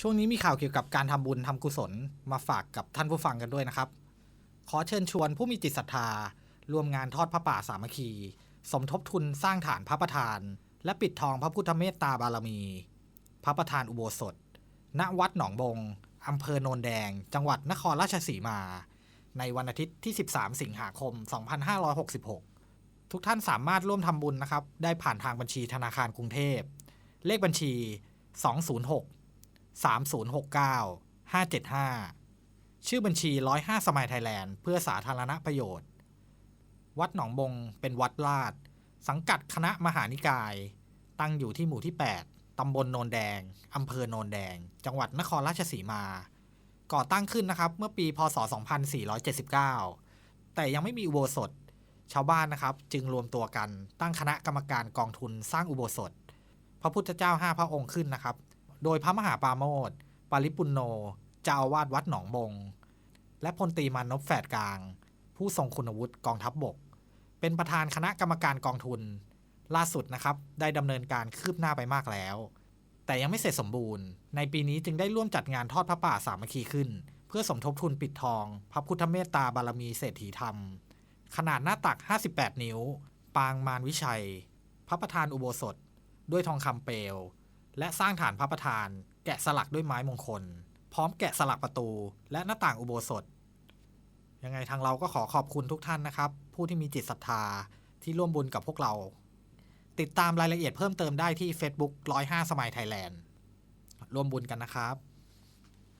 ช่วงนี้มีข่าวเกี่ยวกับการทำบุญทำกุศลมาฝากกับท่านผู้ฟังกันด้วยนะครับ ขอเชิญชวนผู้มีจิตศรัทธาร่วมงานทอดพระป่าสามัคคี สมทบทุนสร้างฐานพระประธาน และปิดทองพระพุทธเมตตาบารมี พระประธานอุโบสถ ณวัดหนองบงอำเภอโนนแดง จังหวัดนครราชสีมา ในวันอาทิตย์ที่ 13 สิงหาคม 2566 ทุกท่านสามารถร่วมทำบุญนะครับ ได้ผ่านทางบัญชีธนาคารกรุงเทพ เลขบัญชี 206 3069 575 ชื่อบัญชี 105 สมัยไทยแลนด์ เพื่อสาธารณประโยชน์ วัดหนองบงเป็นวัดลาด สังกัดคณะมหานิกาย ตั้งอยู่ที่หมู่ที่ 8 ตำบลโนนแดง อำเภอโนนแดง จังหวัดนครราชสีมา ก่อตั้งขึ้นนะครับ เมื่อปี พศ 2479 แต่ยังไม่มีอุโบสถ ชาวบ้านนะครับ จึงรวมตัวกัน ตั้งคณะกรรมการกองทุนสร้างอุโบสถ พระพุทธเจ้า5พระองค์ขึ้นนะครับ โดยพระมหาปาโมทปาริปุณโนเจ้าอาวาสวัดหนองบง และพลตรีมานพแฝดกลาง ผู้ทรงคุณวุฒิกองทัพบบก เป็นประธานคณะกรรมการกองทุน ล่าสุดนะครับ ได้ดำเนินการคืบหน้าไปมากแล้ว แต่ยังไม่เสร็จสมบูรณ์ ในปีนี้จึงได้ร่วมจัดงานทอดพระป่าสามัคคีขึ้น เพื่อสมทบทุนปิดทอง พระพุทธเมตตาบารมีเศรษฐีธรรม ขนาดหน้าตัก 58 นิ้ว ปางมารวิชัย พระประธานอุโบสถ ด้วยทองคำเปลว และสร้างฐานพระประธาน แกะสลักด้วยไม้มงคล พร้อมแกะสลักประตู และหน้าต่างอุโบสถ ยังไงทางเราก็ขอขอบคุณทุกท่านนะครับ ผู้ที่มีจิตศรัทธาที่ร่วมบุญกับพวกเรา ติดตามรายละเอียดเพิ่มเติมได้ที่ Facebook 105 สมัยไทยแลนด์ร่วมบุญกันนะครับ